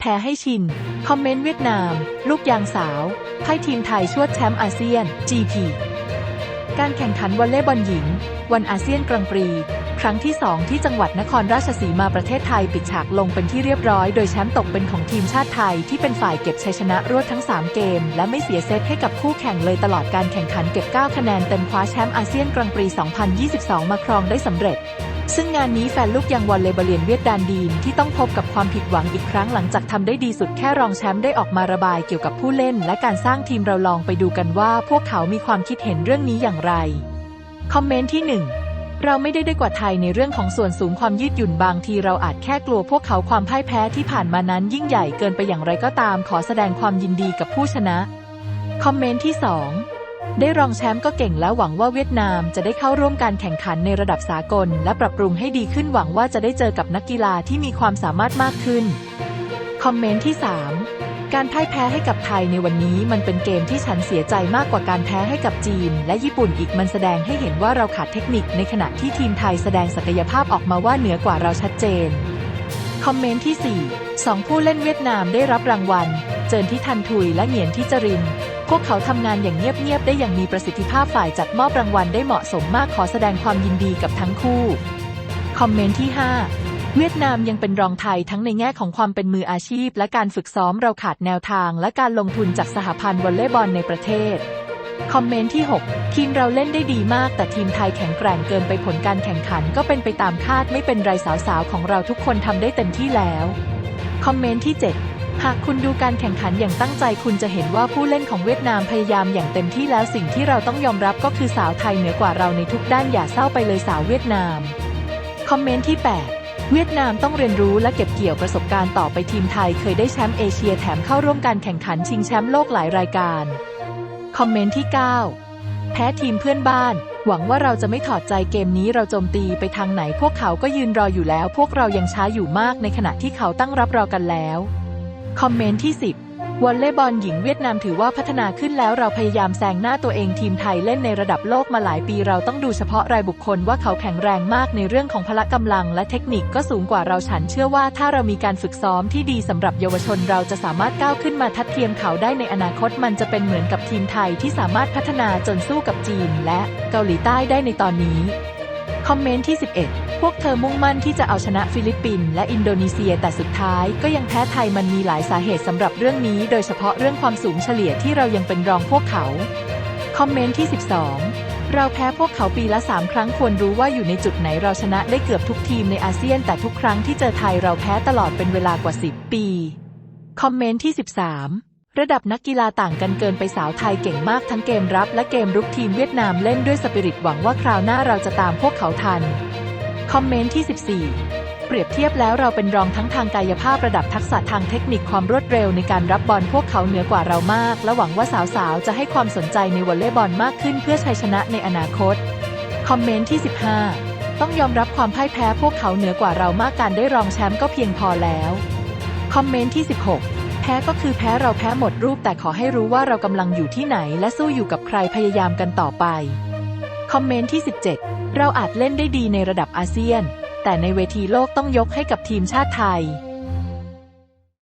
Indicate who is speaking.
Speaker 1: แพ้ให้ชิน คอมเมนต์เวียดนาม ลูกยางสาวให้ทีมไทยชวดแชมป์อาเซียน GP การแข่งขันวอลเลย์บอลหญิง วันอาเซียนกรังปรี ครั้งที่ 2 ที่จังหวัดนครราชสีมาประเทศไทยปิดฉากลงเป็นที่เรียบร้อย โดยแชมป์ตกเป็นของทีมชาติไทยที่เป็นฝ่ายเก็บชัยชนะรวดทั้ง 3 เกม และไม่เสียเซตให้กับคู่แข่งเลยตลอดการแข่งขันเก็บ 9 คะแนนเต็มคว้าแชมป์อาเซียนกรังปรี 2022 มาครองได้สำเร็จ ซึ่งงานนี้แฟนลูกยังวอลเลย์บอลเลียนเวียดดานดีนที่ต้องพบกับความผิดหวังอีกครั้งหลังจากทำได้ดีสุดแค่รองแชมป์ได้ออกมาระบายเกี่ยวกับผู้เล่น และการสร้างทีมเราลองไปดูกันว่าพวกเขามีความคิดเห็นเรื่องนี้อย่างไร คอมเมนต์ที่ 1เราไม่ได้ได้กว่าไทยในเรื่องของส่วนสูงความยืดหยุ่นบางทีเราอาจแค่กลัวพวกเขาความพ่ายแพ้ที่ผ่านมานั้นยิ่งใหญ่เกินไปอย่างไรก็ตามขอแสดงความยินดีกับผู้ชนะ คอมเมนต์ที่ 2 ได้รองแชมป์ก็เก่งแล้วหวังว่าเวียดนามจะได้เข้าร่วมการแข่งขันในระดับสากล และปรับปรุงให้ดีขึ้นหวังว่าจะได้เจอกับนักกีฬาที่มีความสามารถมากขึ้น คอมเมนต์ที่ 3 การพ่ายแพ้ให้กับไทยในวันนี้มันเป็นเกมที่ฉันเสียใจมากกว่าการแพ้ให้กับจีน และญี่ปุ่นอีกมันแสดงให้เห็นว่าเราขาดเทคนิคในขณะที่ทีมไทยแสดงศักยภาพออกมาว่าเหนือกว่าเราชัดเจน คอมเมนต์ที่ 4 2 ผู้เล่นเวียดนามได้รับรางวัล เจินที่ทันทุยและเหงียนที่จริน พวกเขาทำงานอย่างเงียบๆได้อย่างมีประสิทธิภาพฝ่ายจัดมอบรางวัลได้เหมาะสมมากขอแสดงความยินดีกับทั้งคู่ คอมเมนต์ที่ 5เวียดนามยังเป็นรองไทยทั้งในแง่ของความเป็นมืออาชีพ และการฝึกซ้อมเราขาดแนวทาง และการลงทุนจากสหพันธ์วอลเลย์บอลในประเทศ คอมเมนต์ที่ 6 ทีมเราเล่นได้ดีมาก แต่ทีมไทยแข็งแกร่งเกินไปผลการแข่งขันก็เป็นไปตามคาดไม่เป็นไรสาวๆ ของเราทุกคนทำได้เต็มที่แล้ว คอมเมนต์ที่ 7 หากคุณดูการแข่งขันอย่างตั้งใจคุณจะเห็นว่าผู้เล่นของเวียดนามพยายามอย่างเต็มที่แล้วสิ่งที่เราต้องยอมรับก็คือสาวไทยเหนือกว่าเราในทุกด้านอย่าเศร้าไปเลยสาวเวียดนาม คอมเมนต์ที่ 8 เวียดนามต้องเรียนรู้และเก็บเกี่ยวประสบการณ์ต่อไปทีมไทยเคยได้แชมป์เอเชียแถมเข้าร่วมการแข่งขันชิงแชมป์โลกหลายรายการ คอมเมนต์ที่ 9 แพ้ทีมเพื่อนบ้าน หวังว่าเราจะไม่ถอดใจเกมนี้เราโจมตีไปทางไหนพวกเขาก็ยืนรออยู่แล้ว พวกเรายังช้าอยู่มากในขณะที่เขาตั้งรับรอกันแล้ว คอมเมนต์ที่ 10 วอลเลย์บอลหญิงเวียดนามถือว่าพัฒนาขึ้นแล้วเราพยายามแซงหน้าตัวเองทีมไทยเล่นในระดับโลกมาหลายปีเราต้องดูเฉพาะรายบุคคลว่าเขาแข็งแรงมากในเรื่องของพละกำลังและเทคนิคก็สูงกว่าเราฉันเชื่อว่าถ้าเรามีการฝึกซ้อมที่ดีสำหรับเยาวชนเราจะสามารถก้าวขึ้นมาทัดเทียมเขาได้ในอนาคตมันจะเป็นเหมือนกับทีมไทยที่สามารถพัฒนาจนสู้กับจีน และเกาหลีใต้ได้ในตอนนี้ คอมเมนต์ที่ 11 พวกเธอมุ่งมั่นที่จะเอาชนะฟิลิปปินส์และอินโดนีเซีย แต่สุดท้ายก็ยังแพ้ไทยมันมีหลายสาเหตุสำหรับเรื่องนี้ โดยเฉพาะเรื่องความสูงเฉลี่ยที่เรายังเป็นรองพวกเขา คอมเมนต์ที่ 12 เราแพ้พวกเขาปีละ 3 ครั้งควรรู้ว่าอยู่ในจุดไหนเราชนะได้เกือบทุกทีมในอาเซียน แต่ทุกครั้งที่เจอไทยเราแพ้ตลอดเป็นเวลากว่า 10 ปี คอมเมนต์ที่ 13 ระดับนักกีฬาต่างกันเกินไปสาวไทยเก่งมากทั้งเกมรับและเกมรุกทีมเวียดนามเล่นด้วยสปิริตหวังว่าคราวหน้าเราจะตามพวกเขาทัน คอมเมนต์ที่ 14 เปรียบเทียบแล้วเราเป็นรองทั้งทางกายภาพระดับทักษะทางเทคนิคความรวดเร็วในการรับบอลพวกเขาเหนือกว่าเรามาก และหวังว่าสาวๆ จะให้ความสนใจในวอลเลย์บอลมากขึ้นเพื่อชัยชนะในอนาคต คอมเมนต์ที่ 15 ต้องยอมรับความพ่ายแพ้พวกเขาเหนือกว่าเรามากการได้รองแชมป์ก็เพียงพอแล้ว คอมเมนต์ที่ 16 แพ้ก็คือแพ้เราแพ้หมดรูปแต่ขอให้รู้ว่าเรากำลังอยู่ที่ไหนและสู้อยู่กับใครพยายามกันต่อไป คอมเมนต์ที่ 17 เราอาจเล่นได้ดีในระดับอาเซียน แต่ในเวทีโลกต้องยกให้กับทีมชาติไทย